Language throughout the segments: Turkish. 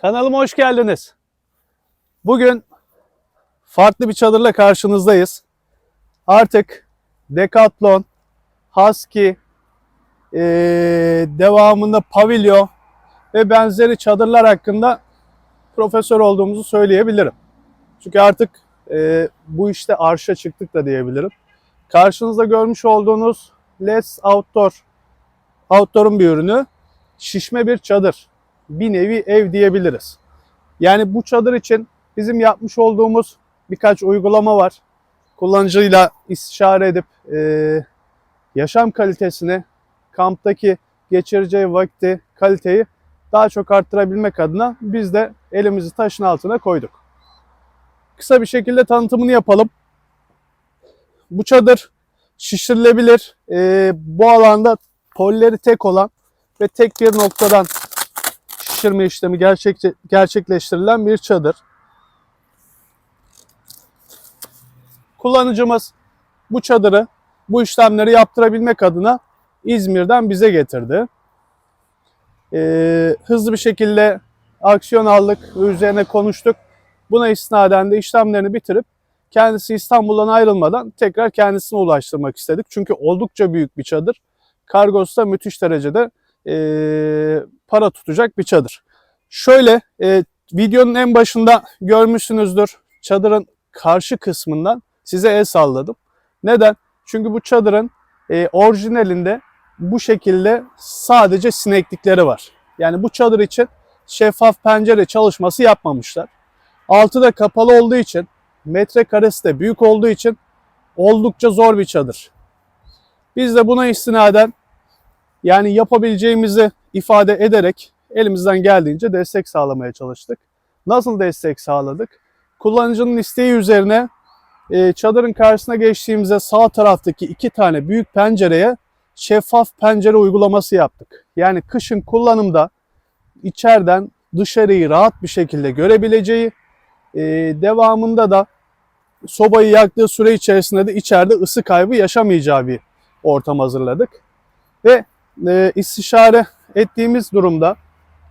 Kanalıma hoş geldiniz. Bugün farklı bir çadırla karşınızdayız. Artık Decathlon, Husky, eee, devamında Pavilion ve benzeri çadırlar hakkında profesör olduğumuzu söyleyebilirim. Çünkü artık eee, bu işte arşa çıktık da diyebilirim. Karşınızda görmüş olduğunuz Let's Outdoor, Outdoor'un bir ürünü. Şişme bir çadır bir nevi ev diyebiliriz. Yani bu çadır için bizim yapmış olduğumuz birkaç uygulama var. Kullanıcıyla istişare edip e, yaşam kalitesini, kamptaki geçireceği vakti, kaliteyi daha çok arttırabilmek adına biz de elimizi taşın altına koyduk. Kısa bir şekilde tanıtımını yapalım. Bu çadır şişirilebilir. E, bu alanda polleri tek olan ve tek bir noktadan şişirme işlemi gerçek, gerçekleştirilen bir çadır. Kullanıcımız bu çadırı, bu işlemleri yaptırabilmek adına İzmir'den bize getirdi. Ee, hızlı bir şekilde aksiyon aldık ve üzerine konuştuk. Buna istinaden de işlemlerini bitirip kendisi İstanbul'dan ayrılmadan tekrar kendisine ulaştırmak istedik. Çünkü oldukça büyük bir çadır. Kargosu da müthiş derecede e, para tutacak bir çadır. Şöyle e, videonun en başında görmüşsünüzdür çadırın karşı kısmından size el salladım. Neden? Çünkü bu çadırın e, orijinalinde bu şekilde sadece sineklikleri var. Yani bu çadır için şeffaf pencere çalışması yapmamışlar. Altı da kapalı olduğu için metrekaresi de büyük olduğu için oldukça zor bir çadır. Biz de buna istinaden yani yapabileceğimizi ifade ederek elimizden geldiğince destek sağlamaya çalıştık. Nasıl destek sağladık? Kullanıcının isteği üzerine e, çadırın karşısına geçtiğimizde sağ taraftaki iki tane büyük pencereye şeffaf pencere uygulaması yaptık. Yani kışın kullanımda içeriden dışarıyı rahat bir şekilde görebileceği, e, devamında da sobayı yaktığı süre içerisinde de içeride ısı kaybı yaşamayacağı bir ortam hazırladık. Ve e, istişare ettiğimiz durumda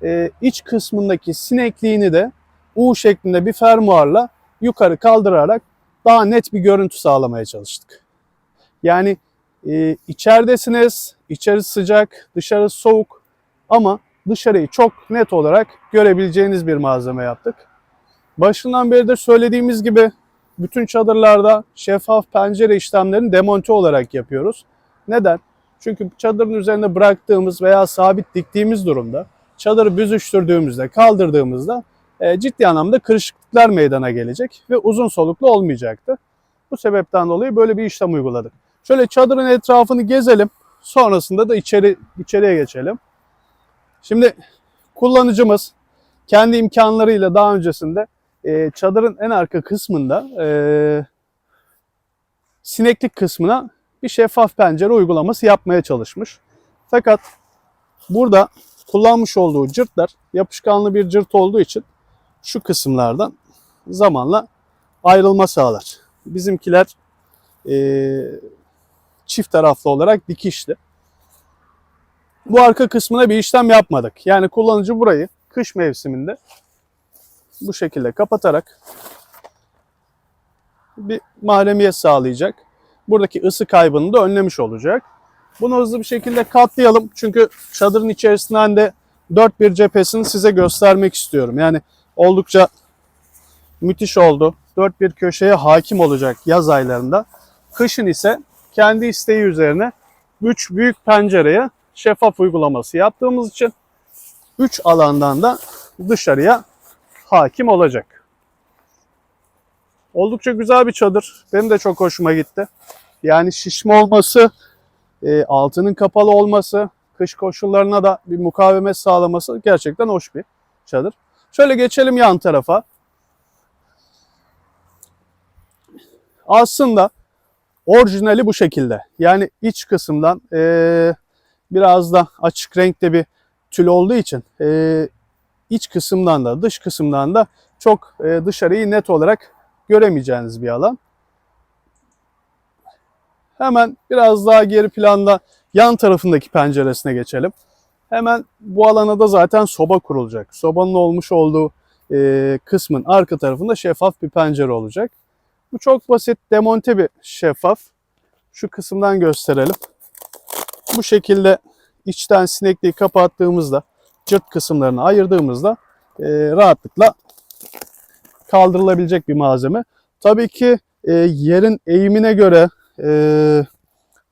e, iç kısmındaki sinekliğini de U şeklinde bir fermuarla yukarı kaldırarak daha net bir görüntü sağlamaya çalıştık. Yani e, içeridesiniz, içerisi sıcak, dışarısı soğuk ama dışarıyı çok net olarak görebileceğiniz bir malzeme yaptık. Başından beri de söylediğimiz gibi bütün çadırlarda şeffaf pencere işlemlerini demonte olarak yapıyoruz. Neden? Çünkü çadırın üzerinde bıraktığımız veya sabit diktiğimiz durumda çadırı büzüştürdüğümüzde, kaldırdığımızda e, ciddi anlamda kırışıklıklar meydana gelecek ve uzun soluklu olmayacaktı. Bu sebepten dolayı böyle bir işlem uyguladık. Şöyle çadırın etrafını gezelim. Sonrasında da içeri içeriye geçelim. Şimdi kullanıcımız kendi imkanlarıyla daha öncesinde e, çadırın en arka kısmında e, sineklik kısmına bir şeffaf pencere uygulaması yapmaya çalışmış. Fakat burada kullanmış olduğu cırtlar yapışkanlı bir cırt olduğu için şu kısımlardan zamanla ayrılma sağlar. Bizimkiler e, çift taraflı olarak dikişli. Bu arka kısmına bir işlem yapmadık. Yani kullanıcı burayı kış mevsiminde bu şekilde kapatarak bir mahremiyet sağlayacak. Buradaki ısı kaybını da önlemiş olacak. Bunu hızlı bir şekilde katlayalım. Çünkü çadırın içerisinden de dört bir cephesini size göstermek istiyorum. Yani oldukça müthiş oldu. Dört bir köşeye hakim olacak yaz aylarında. Kışın ise kendi isteği üzerine 3 büyük pencereye şeffaf uygulaması yaptığımız için 3 alandan da dışarıya hakim olacak. Oldukça güzel bir çadır. Benim de çok hoşuma gitti. Yani şişme olması, e, altının kapalı olması, kış koşullarına da bir mukavemet sağlaması gerçekten hoş bir çadır. Şöyle geçelim yan tarafa. Aslında orijinali bu şekilde. Yani iç kısımdan e, biraz da açık renkte bir tül olduğu için e, iç kısımdan da dış kısımdan da çok e, dışarıyı net olarak göremeyeceğiniz bir alan. Hemen biraz daha geri planda yan tarafındaki penceresine geçelim. Hemen bu alana da zaten soba kurulacak. Sobanın olmuş olduğu e, kısmın arka tarafında şeffaf bir pencere olacak. Bu çok basit demonte bir şeffaf. Şu kısımdan gösterelim. Bu şekilde içten sinekliği kapattığımızda cırt kısımlarını ayırdığımızda e, rahatlıkla kaldırılabilecek bir malzeme. Tabii ki e, yerin eğimine göre e,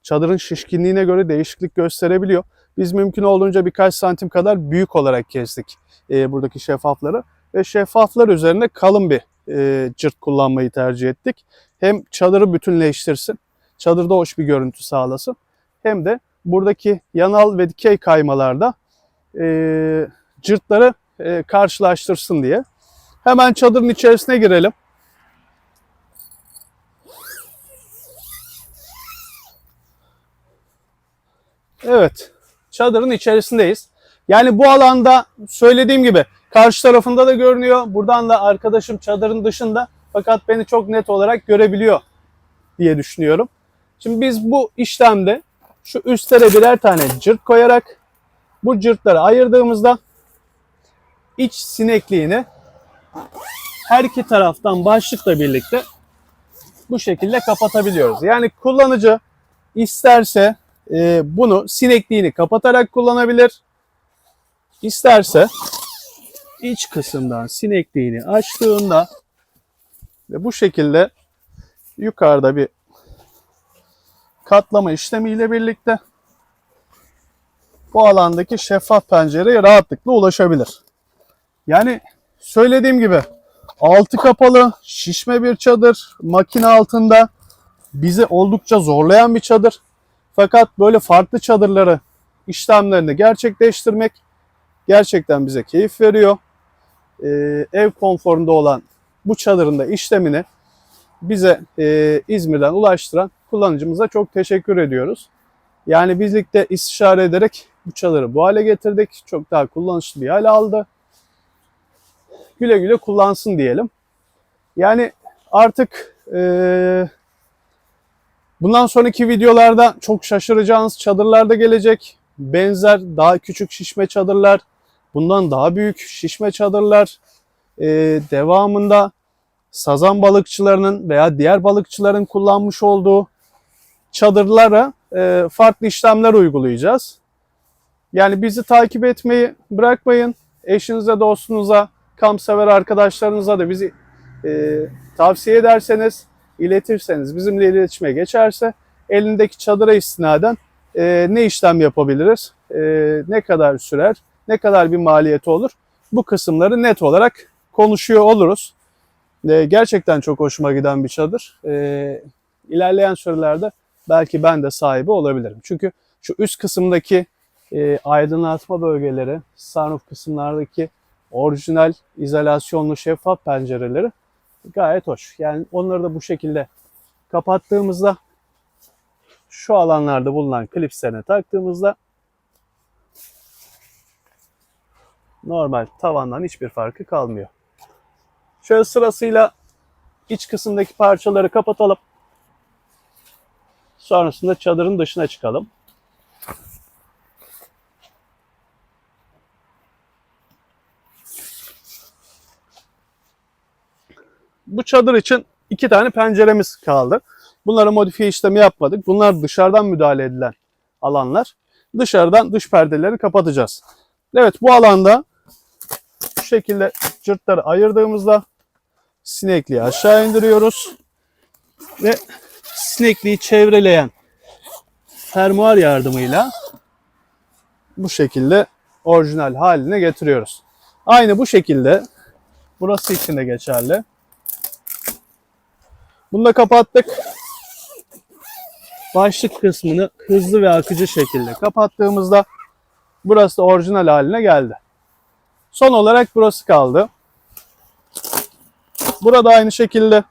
çadırın şişkinliğine göre değişiklik gösterebiliyor. Biz mümkün olduğunca birkaç santim kadar büyük olarak kestik e, buradaki şeffafları ve şeffaflar üzerine kalın bir e, cırt kullanmayı tercih ettik. Hem çadırı bütünleştirsin, çadırda hoş bir görüntü sağlasın hem de buradaki yanal ve dikey kaymalarda e, cırtları e, karşılaştırsın diye. Hemen çadırın içerisine girelim. Evet, çadırın içerisindeyiz. Yani bu alanda söylediğim gibi karşı tarafında da görünüyor. Buradan da arkadaşım çadırın dışında fakat beni çok net olarak görebiliyor diye düşünüyorum. Şimdi biz bu işlemde şu üstlere birer tane cırt koyarak bu cırtları ayırdığımızda iç sinekliğini her iki taraftan başlıkla birlikte bu şekilde kapatabiliyoruz. Yani kullanıcı isterse e, bunu sinekliğini kapatarak kullanabilir. İsterse iç kısımdan sinekliğini açtığında ve bu şekilde yukarıda bir katlama işlemiyle birlikte bu alandaki şeffaf pencereye rahatlıkla ulaşabilir. Yani söylediğim gibi altı kapalı şişme bir çadır makine altında bizi oldukça zorlayan bir çadır. Fakat böyle farklı çadırları işlemlerini gerçekleştirmek gerçekten bize keyif veriyor. Ee, ev konforunda olan bu çadırın da işlemini bize e, İzmir'den ulaştıran kullanıcımıza çok teşekkür ediyoruz. Yani birlikte istişare ederek bu çadırı bu hale getirdik. Çok daha kullanışlı bir hale aldı. Güle güle kullansın diyelim. Yani artık e, bundan sonraki videolarda çok şaşıracağınız çadırlar da gelecek. Benzer daha küçük şişme çadırlar, bundan daha büyük şişme çadırlar. E, devamında sazan balıkçılarının veya diğer balıkçıların kullanmış olduğu çadırlara e, farklı işlemler uygulayacağız. Yani bizi takip etmeyi bırakmayın. Eşinize, dostunuza, kampsever arkadaşlarınıza da bizi e, tavsiye ederseniz, iletirseniz, bizimle iletişime geçerse elindeki çadıra istinaden e, ne işlem yapabiliriz, e, ne kadar sürer, ne kadar bir maliyeti olur bu kısımları net olarak konuşuyor oluruz. E, gerçekten çok hoşuma giden bir çadır. E, ilerleyen sürelerde belki ben de sahibi olabilirim. Çünkü şu üst kısımdaki e, aydınlatma bölgeleri, sunroof kısımlardaki orijinal izolasyonlu şeffaf pencereleri gayet hoş. Yani onları da bu şekilde kapattığımızda şu alanlarda bulunan klipslerine taktığımızda normal tavandan hiçbir farkı kalmıyor. Şöyle sırasıyla iç kısımdaki parçaları kapatalım. Sonrasında çadırın dışına çıkalım. Bu çadır için iki tane penceremiz kaldı. Bunlara modifiye işlemi yapmadık. Bunlar dışarıdan müdahale edilen alanlar. Dışarıdan dış perdeleri kapatacağız. Evet bu alanda bu şekilde cırtları ayırdığımızda sinekliği aşağı indiriyoruz. Ve sinekliği çevreleyen fermuar yardımıyla bu şekilde orijinal haline getiriyoruz. Aynı bu şekilde burası için de geçerli. Bunu da kapattık. Başlık kısmını hızlı ve akıcı şekilde kapattığımızda burası da orijinal haline geldi. Son olarak burası kaldı. Burada aynı şekilde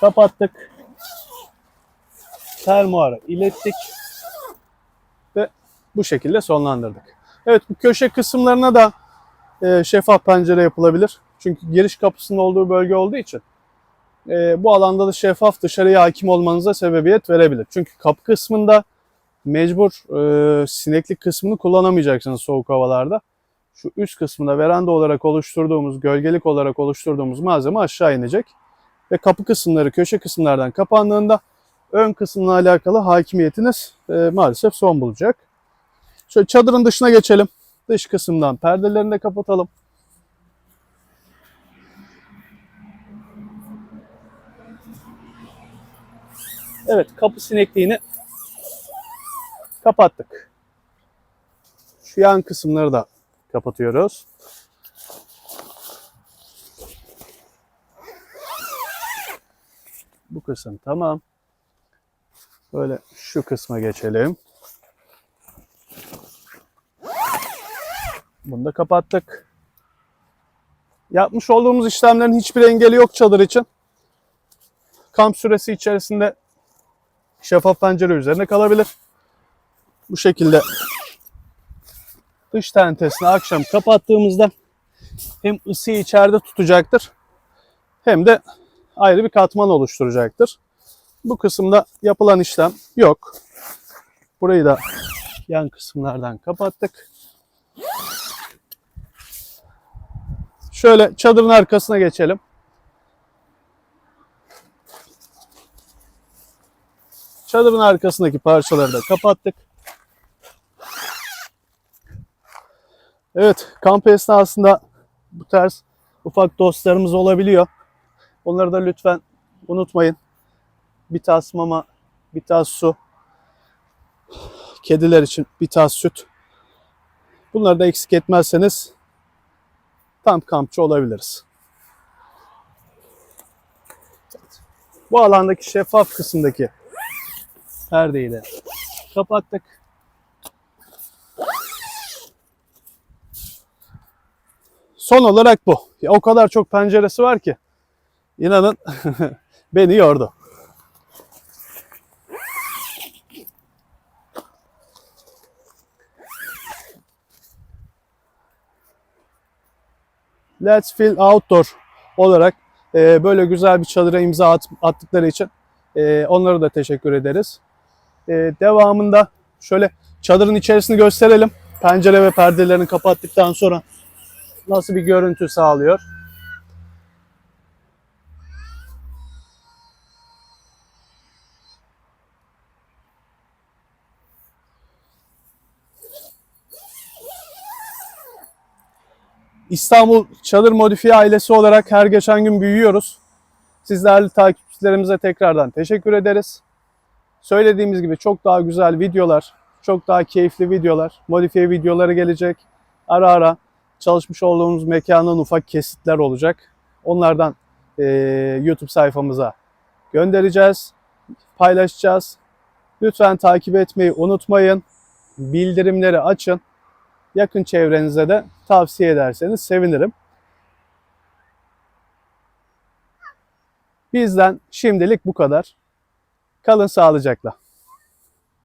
kapattık. Fermuarı ilettik. Ve bu şekilde sonlandırdık. Evet bu köşe kısımlarına da e, şeffaf pencere yapılabilir. Çünkü giriş kapısının olduğu bölge olduğu için e, bu alanda da şeffaf dışarıya hakim olmanıza sebebiyet verebilir. Çünkü kapı kısmında mecbur e, sineklik kısmını kullanamayacaksınız soğuk havalarda. Şu üst kısmında veranda olarak oluşturduğumuz, gölgelik olarak oluşturduğumuz malzeme aşağı inecek. Ve kapı kısımları, köşe kısımlardan kapandığında ön kısımla alakalı hakimiyetiniz e, maalesef son bulacak. Şöyle çadırın dışına geçelim. Dış kısımdan perdelerini de kapatalım. Evet, kapı sinekliğini kapattık. Şu yan kısımları da kapatıyoruz. Bu kısım tamam. Böyle şu kısma geçelim. Bunu da kapattık. Yapmış olduğumuz işlemlerin hiçbir engeli yok çadır için. Kamp süresi içerisinde şeffaf pencere üzerine kalabilir. Bu şekilde dış tentesini akşam kapattığımızda hem ısıyı içeride tutacaktır hem de ayrı bir katman oluşturacaktır. Bu kısımda yapılan işlem yok. Burayı da yan kısımlardan kapattık. Şöyle çadırın arkasına geçelim. Çadırın arkasındaki parçaları da kapattık. Evet, kamp esnasında bu tarz ufak dostlarımız olabiliyor. Onları da lütfen unutmayın. Bir tas mama, bir tas su. Kediler için bir tas süt. Bunları da eksik etmezseniz tam kampçı olabiliriz. Bu alandaki şeffaf kısımdaki perdeyi de kapattık. Son olarak bu. Ya o kadar çok penceresi var ki inanın beni yordu. Let's Feel Outdoor olarak e, böyle güzel bir çadıra imza at- attıkları için e, onlara da teşekkür ederiz. E, devamında şöyle çadırın içerisini gösterelim. Pencere ve perdelerini kapattıktan sonra nasıl bir görüntü sağlıyor. İstanbul Çadır Modifiye ailesi olarak her geçen gün büyüyoruz. Siz değerli takipçilerimize tekrardan teşekkür ederiz. Söylediğimiz gibi çok daha güzel videolar, çok daha keyifli videolar, modifiye videoları gelecek. Ara ara çalışmış olduğumuz mekanın ufak kesitler olacak. Onlardan eee, YouTube sayfamıza göndereceğiz, paylaşacağız. Lütfen takip etmeyi unutmayın. Bildirimleri açın. Yakın çevrenize de tavsiye ederseniz sevinirim. Bizden şimdilik bu kadar. Kalın sağlıcakla.